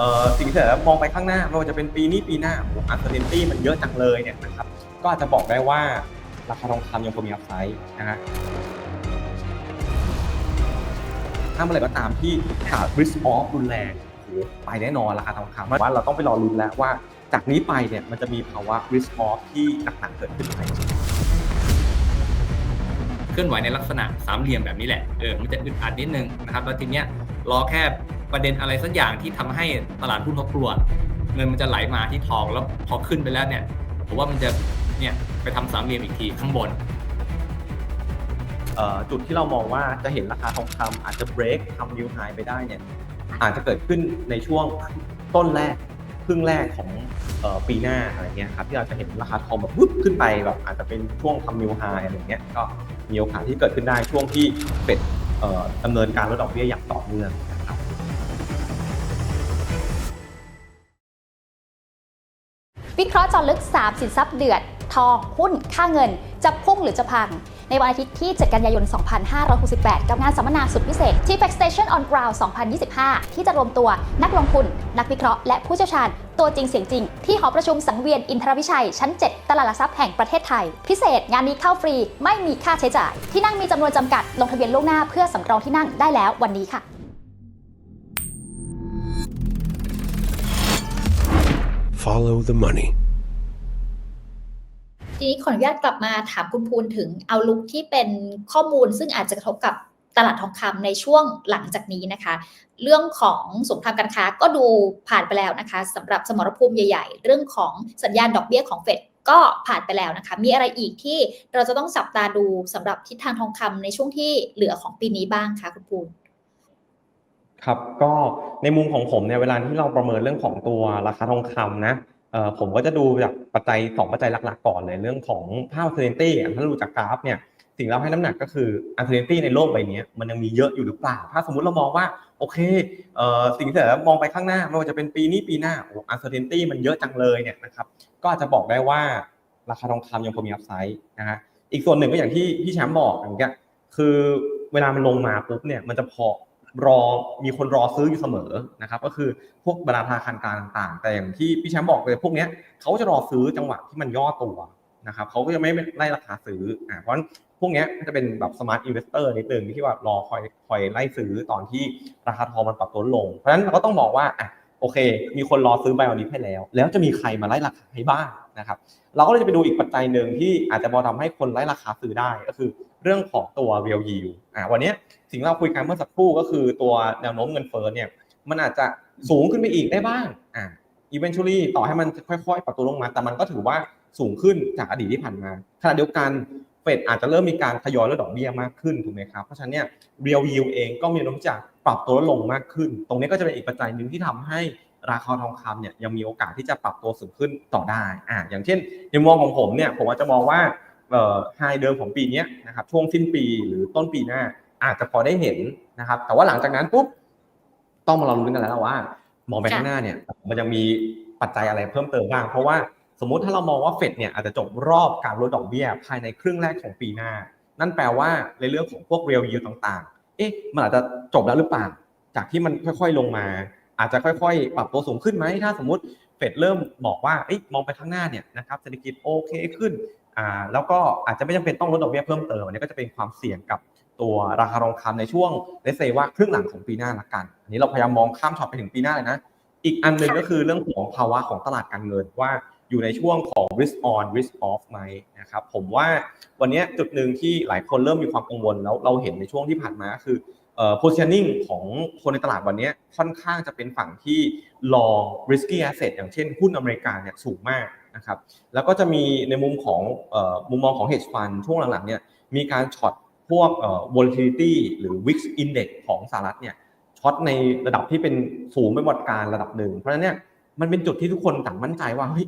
เอ่อสิ่งที่เรามองไปข้างหน้าไม่ว่าจะเป็นปีนี้ปีหน้าโอ้อันเซอร์เทนตี้มันเยอะจังเลยเนี่ยนะครับก็อาจจะบอกได้ว่าราคาทองคำยังคงมีอัพไซด์นะฮะถ้าเมื่อไหร่ก็ตามที่ขาด risk off รุนแรงโอ้โหไปแน่นอนราคาทองคำว่าเราต้องไปรอลุนแล้วว่า จากนี้ไปเนี่ยมันจะมีภาวะ risk off ที่หนักๆเกิดขึ้นไหมเคลื่อนไหวในลักษณะสามเหลี่ยมแบบนี้แหละเออมันจะอึดอัดนิดนึงนะครับแล้วทีเนี้ยรอแค่ ประเด็นอะไรสักอย่างที่ทำให้ตลาดหุ้นเขากลัว เงินมันจะไหลมาที่ทองแล้วพอขึ้นไปแล้วเนี่ยผมว่ามันจะเนี่ยไปทำสามเหลี่ยมอีกทีข้างบนจุดที่เรามองว่าจะเห็นราคาทองคำอาจจะ break ทำ new high ไปได้เนี่ยอาจจะเกิดขึ้นในช่วงต้นแรกครึ่งแรกของออปีหน้าอะไรเงี้ยครับที่เราจะเห็นราคาทองแบบวุบขึ้นไปแบบอาจจะเป็นช่วงทำ new high อะไรเงี้ยก็มีโอกาสที่เกิดขึ้นได้ช่วงที่เฟดดำเนินการลดดอกเบี้ยอย่างต่อเนื่อง วิเคราะห์จอลึก 3 สินทรัพย์เดือด ทอง หุ้น ค่าเงิน จะพุ่งหรือจะพัง ในวันอาทิตย์ที่ 7 กันยายน 2568 กับงานสัมมนาสุดพิเศษที่ Fact Station on Ground 2025 ที่จะรวมตัวนักลงทุน นักวิเคราะห์และผู้เชี่ยวชาญ ตัวจริงเสียงจริง ที่หอประชุมสังเวียนอินทรวิชัย ชั้น 7 ตลาดหลักทรัพย์แห่งประเทศไทย พิเศษงานนี้เข้าฟรีไม่มีค่าใช้จ่าย ที่นั่งมีจำนวนจำกัดลงทะเบียนล่วงหน้าเพื่อสำรองที่นั่งได้แล้ววันนี้ค่ะ Follow the money. ทีนี้ขออนุญาตกลับมาถามคุณภูนถึงเอาลุกที่เป็นข้อมูลซึ่งอาจจะกระทบกับตลาดทองคำในช่วงหลังจากนี้นะคะ เรื่องของสงครามการค้าก็ดูผ่านไปแล้วนะคะสำหรับสมรภูมิใหญ่ๆ เรื่องของสัญญาณดอกเบี้ยของเฟดก็ผ่านไปแล้วนะคะ มีอะไรอีกที่เราจะต้องจับตาดูสำหรับทิศทางทองคำในช่วงที่เหลือของปีนี้บ้างคะคุณภูน ครับก็ในมุมของผมเนี่ยเวลาที่เราประเมินเรื่องของตัวราคาทองคำนะเอ่อผมก็จะดูจากปัจจัยสองปัจจัยหลักๆก่อนเลยเรื่องของภาพ uncertainty ถ้าดูจากกราฟเนี่ยสิ่งที่เราให้น้ำหนักก็คือ uncertainty ในโลกใบนี้มันยังมีเยอะอยู่หรือเปล่า ถ้าสมมติเรามองว่าโอเคเอ่อสิ่งที่เรามองไปข้างหน้าไม่ว่าจะเป็นปีนี้ปีหน้าโอ้ uncertainty มันเยอะจังเลยเนี่ยนะครับก็อาจจะบอกได้ว่าราคาทองคำยังคงมี upside นะฮะอีกส่วนหนึ่งก็อย่างที่พี่แชมป์บอกอย่างเงี้ยคือเวลามันลงมาปุ๊บเนี่ยมันจะพอ รอมีคนรอซื้ออยู่เสมอนะครับก็คือพวกบรรดาธนาคารกลางต่างๆ แต่อย่างที่พี่แชมป์บอกเลยพวกนี้เขาจะรอซื้อจังหวะที่มันย่อตัวนะครับเขาก็จะไม่ไล่ราคาซื้ออ่าเพราะฉะนั้นพวกนี้มันจะเป็นแบบสมาร์ทอินเวสเตอร์นิดนึงที่ว่ารอคอยคอยไล่ซื้อตอนที่ราคาทองมันปรับตัวลง เพราะฉะนั้นเราก็ต้องมองว่าอะโอเค มีคนรอซื้อไบออนิฟให้แล้ว แล้วจะมีใครมาไล่ราคาให้บ้างนะครับ เราก็เลยจะไปดูอีกปัจจัยหนึ่งที่อาจจะพอทำให้คนไล่ราคาซื้อได้ก็คือ เรื่องของตัว real yield อ่าวันนี้สิ่งที่เราคุยกันเมื่อสักครู่ก็คือตัวแนวโน้มเงินเฟ้อเนี่ยมันอาจจะสูงขึ้นไปอีกได้บ้างอ่า eventually ต่อให้มันค่อยๆ ปรับตัวลงมา แต่มันก็ถือว่าสูงขึ้นจากอดีตที่ผ่านมาขณะเดียวกันเฟดอาจจะเริ่มมีการทยอยลดดอกเบี้ยมากขึ้นถูกไหมครับ เพราะฉะนั้นเนี่ย real yield เองก็มีนวโน้มจะปรับตัวลดลงมากขึ้น ตรงนี้ก็จะเป็นอีกปัจจัยหนึ่งที่ทำให้ราคาทองคำเนี่ยยังมีโอกาสที่จะปรับตัวสูงขึ้นต่อได้อ่าอย่างเช่นในมุมมองของผมเนี่ยผมอาจจะมองว่า ไฮเดิมของปีเนี้ยนะครับช่วงสิ้นปีหรือต้นปีหน้าอาจจะพอได้เห็นนะครับ แต่ว่าหลังจากนั้นปุ๊บต้องมาเรารู้นกันแล้วว่า มองไปข้างหน้าเนี่ย มันจะมีปัจจัยอะไรเพิ่มเติมบ้าง เพราะว่าสมมุติถ้าเรามองว่าเฟดเนี่ยอาจจะจบรอบการลดดอกเบี้ยภายในครึ่งแรกของปีหน้า นั่นแปลว่าในเรื่องของพวกเรียลยิวต่างๆ เอ๊ะมันอาจจะจบแล้วหรือเปล่าจากที่มันค่อยๆลงมา อาจจะค่อยๆ ปรับตัวสูงขึ้นไหมถ้าสมมติ เฟดเริ่มบอกว่าอมองไปข้างหน้าเนี่ยนะครับเศรษฐกิจโอเคขึ้นอ่าแล้วก็อาจจะไม่จำเป็นต้องลดดอกเบี้ยเพิ่มเติมอันนี้ก็จะเป็นความเสี่ยงกับตัวราคาทองคำในช่วงเลเซว่าครึ่งหลังของปีหน้าละกัน อันนี้เราพยายามมองข้ามช็อตไปถึงปีหน้าเลยนะ อีกอันหนึ่งก็คือเรื่องของภาวะของตลาดการเงินว่าอยู่ในช่วงของ risk on risk off ไหมนะครับผมว่าวันนี้จุดหนึ่งที่หลายคนเริ่มมีความกังวลแล้วเราเห็นในช่วงที่ผ่านมาคือ positioning ของคนในตลาดวันนี้ค่อนข้างจะเป็นฝั่งที่ long risky asset อย่างเช่นหุ้นอเมริกาเนี่ยสูงมากนะครับแล้วก็จะมีในมุมของเอ่อมุมมองของ hedge fund ช่วงหลังๆเนี่ยมีการช็อตพวกเอ่อ volatility หรือ wix index ของสหรัฐเนี่ยช็อตในระดับที่เป็นสูงไปหมดการระดับหนึ่งเพราะฉะนั้นเนี่ยมันเป็นจุดที่ทุกคนต่างมั่นใจว่าเฮ้ย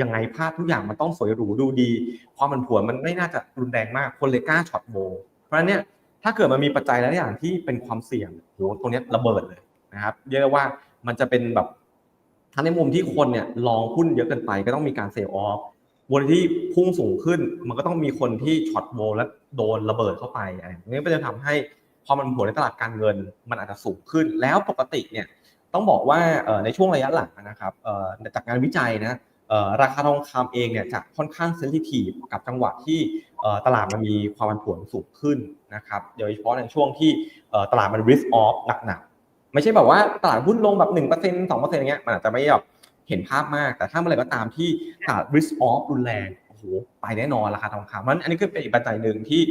ยังไงภาพทุกอย่างมันต้องสวยหรูดูดี ความมันผวนมันไม่น่าจะรุนแรงมากคนเลยกล้าช็อตโบเพราะฉะนั้นเนี่ย ถ้าเกิดมันมีปัจจัยหลายอย่างที่เป็นความเสี่ยงโหตรงนี้ระเบิดเลยนะครับเรียกได้ว่ามันจะเป็นแบบทั้งในมุมที่คนเนี่ยลองหุ้นเยอะเกินไปก็ต้องมีการเซลล์ออฟวันที่พุ่งสูงขึ้น มันก็ต้องมีคนที่ช็อตโวและโดนระเบิดเข้าไปอะไรนี้ก็จะทำให้พอมันผลในตลาดการเงิน มันอาจจะสูงขึ้น แล้วปกติเนี่ยต้องบอกว่าในช่วงระยะหลังนะครับจากงานวิจัยนะราคาทองคำเองเนี่ยจะค่อนข้างเซนซิทีฟกับจังหวะที่ตลาดมันมีความผันผวนสูงขึ้น นะครับโดยเฉพาะในช่วงที่ตลาดมัน risk off หนักๆ ไม่ใช่แบบว่าตลาดหุ้นลงแบบ1% 2%อย่างเงี้ยมันอาจจะไม่แบบเห็นภาพมาก แต่ถ้าเมื่อไหร่ก็ตามที่ตลาด risk off รุนแรงโอ้โหไปแน่นอนราคาทองคำมันอันนี้คือเป็นอีกปัจจัยหนึ่งที่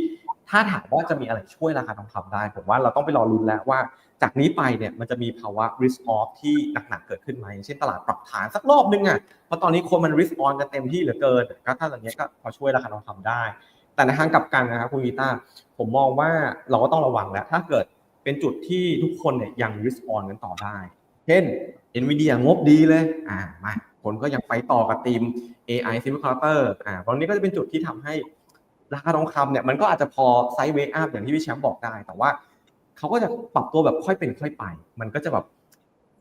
ถ้าถามว่าจะมีอะไรช่วยราคาทองคำได้ผมว่าเราต้องไปรอลุ้นแล้วว่า จากนี้ไปเนี่ยมันจะมีภาวะ risk off ที่หนักๆเกิดขึ้นไหมเช่นตลาดปรับฐานสักรอบนึงอะเพราะตอนนี้คนมัน risk on กันเต็มที่เหลือเกินก็ถ้าอย่างเงี้ยก็พอช่วยราคาทองคำได้ แต่ในทางกลับกันนะครับคุณวีตาผมมองว่าเราก็ต้องระวังแล้วถ้าเกิดเป็นจุดที่ทุกคนเนี่ยยัง risk on กันต่อได้ เช่น Nvidia งบดีเลยอ่ามาคนก็ยังไปต่อกับทีม AI Semiconductor อ่าตอนนี้ก็จะเป็นจุดที่ทำให้ราคาทองคำเนี่ยมันก็อาจจะพอไซด์เวกอัพอย่างที่พี่แชมป์บอกได้ แต่ว่าเขาก็จะปรับตัวแบบค่อยเป็นค่อยไป มันก็จะแบบ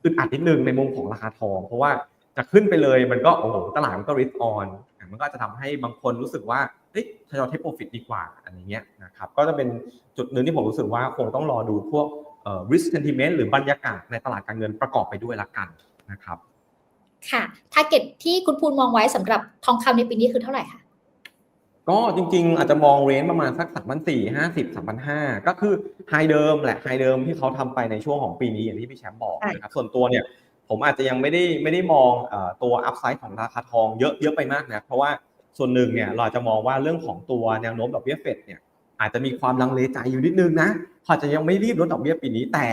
อึดอัดนิดนึงในมุมของราคาทอง เพราะว่าจะขึ้นไปเลยมันก็โอ้โหตลาดมันก็ริสออน มันก็อาจจะทำให้บางคนรู้สึกว่าเฮ้ยทยอยเทคโปรฟิตดีกว่าอะไรเงี้ยนะครับก็จะเป็นจุดหนึ่งที่ผมรู้สึกว่าคงต้องรอดูพวกเอ่อ risk sentiment หรือบรรยากาศในตลาดการเงินประกอบไปด้วยละกันนะครับค่ะทาร์เก็ตที่คุณภูลมองไว้สำหรับทองคำในปีนี้คือเท่าไหร่คะก็จริงๆ อาจจะมองเรนจ์ประมาณสักสามพันสี่ห้าสิบสามพันห้าก็คือไฮเดิมแหละไฮเดิมที่เขาทำไปในช่วงของปีนี้อย่างที่พี่แชมป์บอกใช่นะครับส่วนตัวเนี่ย ผมอาจจะยังไม่ได้ไม่ได้มองตัวอัพไซด์ของราคาทองเยอะเยอะไปมากนะเพราะว่าส่วนหนึ่งเนี่ยเราจะมองว่าเรื่องของตัวแนวโน้มดอกเบี้ยเฟดเนี่ยอาจจะมีความลังเลใจอยู่นิดนึงนะเขาอาจจะยังไม่รีบลดดอกเบี้ยปีนี้แต่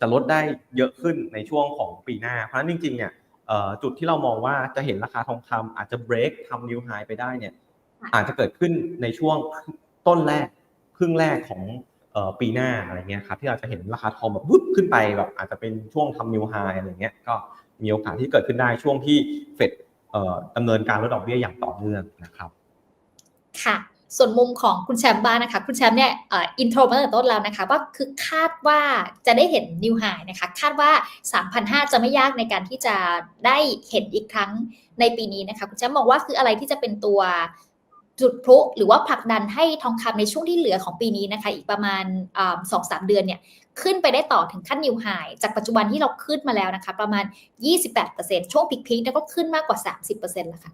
จะลดได้เยอะขึ้นในช่วงของปีหน้า เพราะฉะนั้นจริงๆเนี่ยจุดที่เรามองว่าจะเห็นราคาทองคำอาจจะ break ทำ new high ไปได้เนี่ยอาจจะเกิดขึ้นในช่วงต้นแรกครึ่งแรกของ ปีหน้าอะไรเงี้ยครับที่เราจะเห็นราคาทองแบบวุบขึ้นไปแบบอาจจะเป็นช่วงทำนิวไฮอะไรเงี้ยก็มีโอกาสที่เกิดขึ้นได้ช่วงที่เฟดดำเนินการลดดอกเบี้ยอย่างต่อเนื่องนะครับ ค่ะส่วนมุมของคุณแชมป์บ้างนะคะ คุณแชมป์เนี่ยอินโทรมาตั้งแต่ต้นแล้วนะคะว่าคือคาดว่าจะได้เห็นนิวไฮนะคะ คาดว่า 3,500 จะไม่ยากในการที่จะได้เห็นอีกครั้งในปีนี้นะคะ คุณแชมป์มองว่าคืออะไรที่จะเป็นตัว จุดพลุหรือว่าผลักดันให้ทองคำในช่วงที่เหลือของปีนี้นะคะ อีกประมาณสองสามเดือนเนี่ยขึ้นไปได้ต่อถึงขั้นนิวไฮจากปัจจุบันที่เราขึ้นมาแล้วนะคะ ประมาณ 28%ช่วงพีคๆเนี่ยก็ขึ้นมากกว่า 30%แล้วค่ะ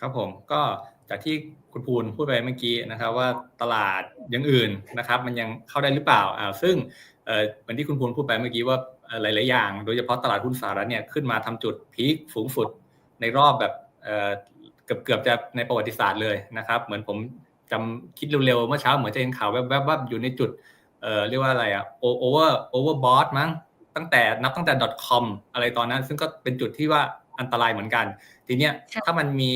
ครับผมก็จากที่คุณภูลพูดไปเมื่อกี้นะครับ ว่าตลาดอย่างอื่นนะครับ มันยังเข้าได้หรือเปล่าอ่าซึ่งเอ่อเหมือนที่คุณภูลพูดไปเมื่อกี้ว่าหลาย ๆ อย่าง โดยเฉพาะตลาดหุ้นสหรัฐเนี่ยขึ้นมาทำจุดพีคสูงสุดในรอบแบบ เอ่อเกือบเกือบจะในประวัติศาสตร์เลยนะครับ เหมือนผมจำคิดเร็วๆเมื่อเช้าเหมือนจะเห็นข่าวแวบๆว่าอยู่ในจุดเอ่อเรียกว่าอะไรอะโอเวอร์โอเวอร์บอทมั้งตั้งแต่นับตั้งแต่ .com อะไรตอนนั้น ซึ่งก็เป็นจุดที่ว่าอันตรายเหมือนกัน ทีเนี้ยค่ะถ้ามันมี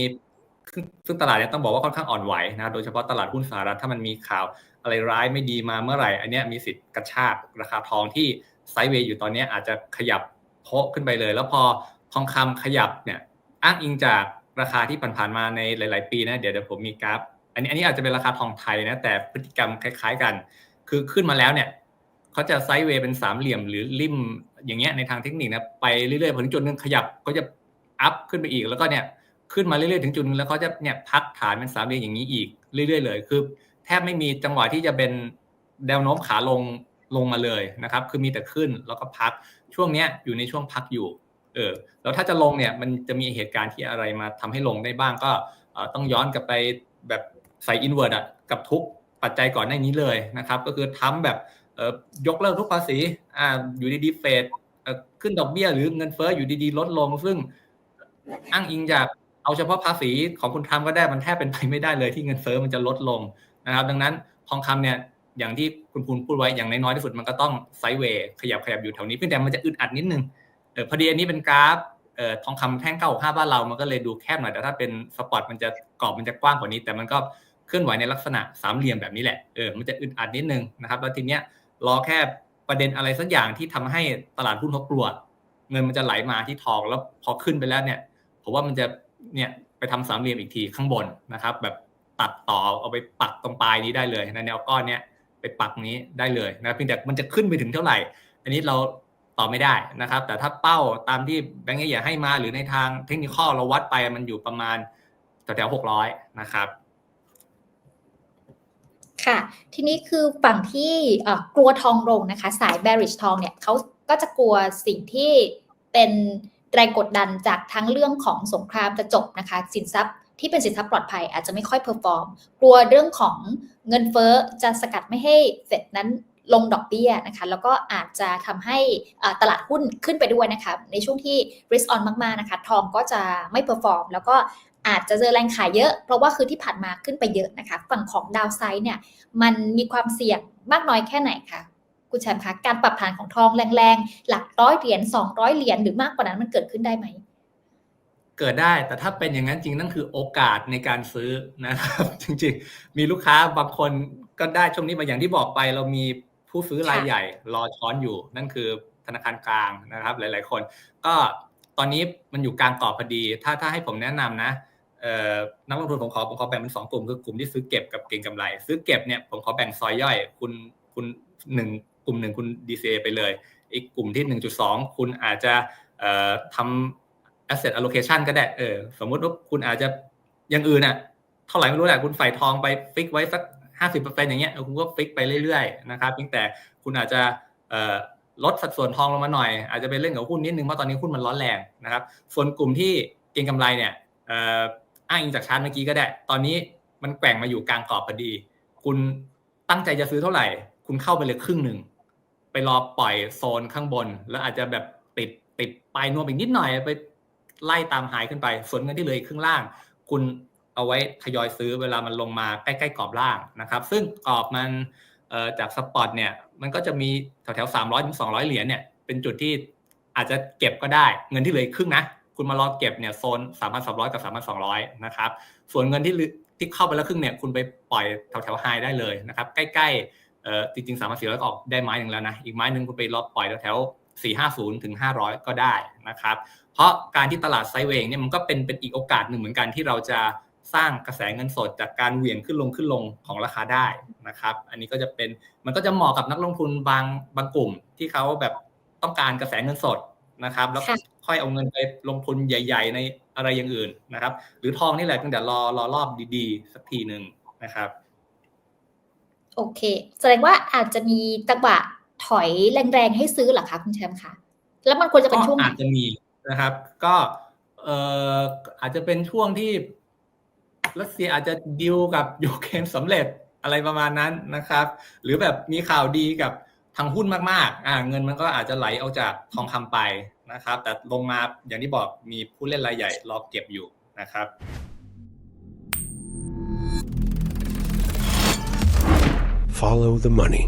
ซึ่งซึ่งตลาดเนี่ยต้องบอกว่าค่อนข้างอ่อนไหวนะโดยเฉพาะตลาดหุ้นสหรัฐถ้ามันมีข่าวอะไรร้ายไม่ดีมาเมื่อไหร่ อันเนี้ยมีสิทธิ์กระชากราคาทองที่ไซด์เวย์อยู่ตอนเนี้ยอาจจะขยับโพะขึ้นไปเลย แล้วพอทองคำขยับเนี่ยอ้างอิงจาก ราคาที่ผ่านๆมาในหลาย ๆ ปีนะเดี๋ยวเดี๋ยวผมมีกราฟ อันนี้อันนี้อาจจะเป็นราคาทองไทยนะแต่พฤติกรรมคล้าย ๆกัน คือขึ้นมาแล้วเนี่ยเขาจะไซด์เวย์เป็นสามเหลี่ยมหรือริมอย่างเงี้ยในทางเทคนิคนะไปเรื่อยๆพอถึงจุดหนึงขยับก็จะอัพขึ้นไปอีกแล้วก็เนี่ยขึ้นมาเรื่อยๆถึงจุดหนึงแล้วเขาจะเนี่ยพักฐานเป็นสามเหลี่ยมอย่างนี้อีกเรื่อยๆเลยคือแทบไม่มีจังหวะที่จะเป็นแนวโน้มขาลงลงมาเลยนะครับ คือมีแต่ขึ้นแล้วก็พักช่วงเนี้ยอยู่ในช่วงพักอยู่ เออแล้วถ้าจะลงเนี่ยมันจะมีเหตุการณ์ที่อะไรมาทำให้ลงได้บ้างก็ต้องย้อนกลับไปแบบใส่อินเวอร์ดกับทุกปัจจัยก่อนหน้านี้เลยนะครับ ก็คือทำแบบยกเลิกทุกภาษีอ่าอยู่ดีๆเฟดขึ้นดอกเบี้ยหรือเงินเฟ้ออยู่ดีๆ ลดลง ซึ่งอ้างอิงจากเอาเฉพาะภาษีของคุณทำก็ได้มันแทบเป็นไปไม่ได้เลยที่เงินเฟ้อมันจะลดลงนะครับ ดังนั้นทองคำเนี่ยอย่างที่คุณพูนพูดไว้อย่างน้อยที่สุดมันก็ต้องไซด์เวย์ขยับขยับอยู่แถวนี้เพียงแต่มันจะอึดอัดนิดนึง เออพอดีอันนี้เป็นกราฟเออทองคำแท่งเก้าห้าบ้านเรา มันก็เลยดูแคบหน่อยแต่ถ้าเป็นสปอตมันจะกรอบมันจะกว้างกว่านี้ แต่มันก็เคลื่อนไหวในลักษณะสามเหลี่ยมแบบนี้แหละเออมันจะอึดอัดนิดนึงนะครับแล้วทีเนี้ยรอแค่ประเด็นอะไรสักอย่างที่ทำให้ตลาดหุ้นเขากลัวเงินมันจะไหลมาที่ทองแล้วพอขึ้นไปแล้วเนี่ยผมว่ามันจะเนี่ยไปทำสามเหลี่ยมอีกทีข้างบนนะครับ แบบตัดต่อเอาไปปักตรงปลายนี้ได้เลยในแนวก้อนเนี้ยไปปักนี้ได้เลยนะเพียงแต่มันจะขึ้นไปถึงเท่าไหร่ อันนี้เรา ตอบไม่ได้นะครับ แต่ถ้าเป้าตามที่แบงก์ใหญ่ให้มาหรือในทางเทคนิคเราวัดไปมันอยู่ประมาณแถวๆหกร้อยนะครับค่ะ ทีนี้คือฝั่งที่กลัวทองลงนะคะ สาย bearish ทองเนี่ยเขาก็จะกลัวสิ่งที่เป็นแรงกดดันจากทั้งเรื่องของสงครามจะจบนะคะ สินทรัพย์ที่เป็นสินทรัพย์ปลอดภัยอาจจะไม่ค่อยเพอร์ฟอร์ม กลัวเรื่องของเงินเฟ้อจะสกัดไม่ให้เฟดนั้น ลงดอกเบี้ยนะคะแล้วก็อาจจะทำให้ตลาดหุ้นขึ้นไปด้วยนะคะในช่วงที่ risk on มากๆนะคะทองก็จะไม่เพอร์ฟอร์มแล้วก็อาจจะเจอแรงขายเยอะ เพราะว่าคือที่ผ่านมาขึ้นไปเยอะนะคะ ฝั่งของดาวไซด์เนี่ยมันมีความเสี่ยงมากน้อยแค่ไหนคะคุณแชมป์คะการปรับฐานของทองแรงๆ หลักร้อยเหรียญ200 เหรียญหรือมากกว่านั้นมันเกิดขึ้นได้ไหม เกิดได้แต่ถ้าเป็นอย่างนั้นจริงนั่นคือโอกาสในการซื้อนะครับ จริงๆ มีลูกค้าบางคนก็ได้ช่วงนี้มาอย่างที่บอกไปเรามี ผู้ซื้อรายค่ะใหญ่รอช้อนอยู่ นั่นคือธนาคารกลางนะครับ หลาย ๆ คน ก็ตอนนี้มันอยู่กลางกรอบพอดี ถ้าถ้าให้ผมแนะนำนะเอ่อนักลงทุนผมขอผมขอแบ่งเป็นสองกลุ่มคือกลุ่มที่ซื้อเก็บกับเก็งกำไร ซื้อเก็บเนี่ยผมขอแบ่งซอยย่อย คุณคุณหนึ่งกลุ่มหนึ่งคุณ DCA ไปเลย อีกกลุ่มที่ 1.2 คุณอาจจะเอ่อทำ asset allocation ก็ได้เออสมมุติว่าคุณอาจจะอย่างอื่นอะเท่าไหร่ไม่รู้แหละคุณใส่ทองไปฟิกไว้สัก 50%อย่างเงี้ยเออคุณก็ฟิกไปเรื่อยๆนะครับเพียงแต่คุณอาจจะลดสัดส่วนทองลงมาหน่อย อาจจะไปเล่นกับหุ้นนิดนึงเพราะตอนนี้หุ้นมันร้อนแรงนะครับ ส่วนกลุ่มที่เก็งกำไรเนี่ยอ่ออ้างอิงจากชาร์ตเมื่อกี้ก็ได้ ตอนนี้มันแกว่งมาอยู่กลางกรอบพอดี คุณตั้งใจจะซื้อเท่าไหร่ คุณเข้าไปเลยครึ่งหนึ่งไปรอปล่อยโซนข้างบน แล้วอาจจะแบบติดติดปลายนวมอีกนิดหน่อยไปไล่ตามหายขึ้นไป ส่วนเงินที่เหลืออีกครึ่งล่าง คุณ เอาไว้ทยอยซื้อเวลามันลงมาใกล้ๆกรอบล่างนะครับ ซึ่งกรอบมันจากสปอตเนี่ยมันก็จะมีแถวๆสามร้อยถึงสองร้อยเหรียญเนี่ยเป็นจุดที่อาจจะเก็บก็ได้เงินที่เหลือครึ่งนะคุณมารอเก็บเนี่ยโซนสามพันสองร้อยกับสามพันสองร้อยนะครับส่วนเงินที่ที่เข้าไปแล้วครึ่งเนี่ยคุณไปปล่อยแถวๆไฮได้เลยนะครับใกล้ๆเออจริงๆสามพันสี่ร้อยออกได้ไม้หนึ่งแล้วนะอีกไม้หนึ่งคุณไปรอปล่อยแถวๆสี่ห้าศูนย์ถึงห้าร้อยก็ได้นะครับเพราะการที่ตลาดไซเวย์เนี่ยมันก็เป็นเป็นอีกโอกาสหนึ่งเหมือนกันที่เราจะ สร้างกระแสเงินสดจากการเหวี่ยงขึ้นลงขึ้นลงของราคาได้นะครับ อันนี้ก็จะเป็นมันก็จะเหมาะกับนักลงทุนบางบางกลุ่มที่เขาแบบต้องการกระแสเงินสดนะครับ แล้วค่ะค่อยเอาเงินไปลงทุนใหญ่ ๆ ในอะไรอย่างอื่นนะครับ หรือทองนี่แหละตั้งแต่รอรอรอบดีๆ สักทีหนึ่งนะครับ โอเค แสดงว่าอาจจะมีจังหวะถอยแรงๆให้ซื้อเหรอคะคุณแชมป์คะแล้วมันควรจะเป็นช่วงไหนก็อาจจะมีนะครับ ก็เอ่ออาจจะเป็นช่วงที่ รัสเซียอาจจะดิวกับยูเครนสำเร็จอะไรประมาณนั้นนะครับ หรือแบบมีข่าวดีกับทางหุ้นมากๆอ่าเงินมันก็อาจจะไหลออกจากทองคำไปนะครับ แต่ลงมาอย่างที่บอกมีผู้เล่นรายใหญ่รอเก็บอยู่นะครับ Follow the money.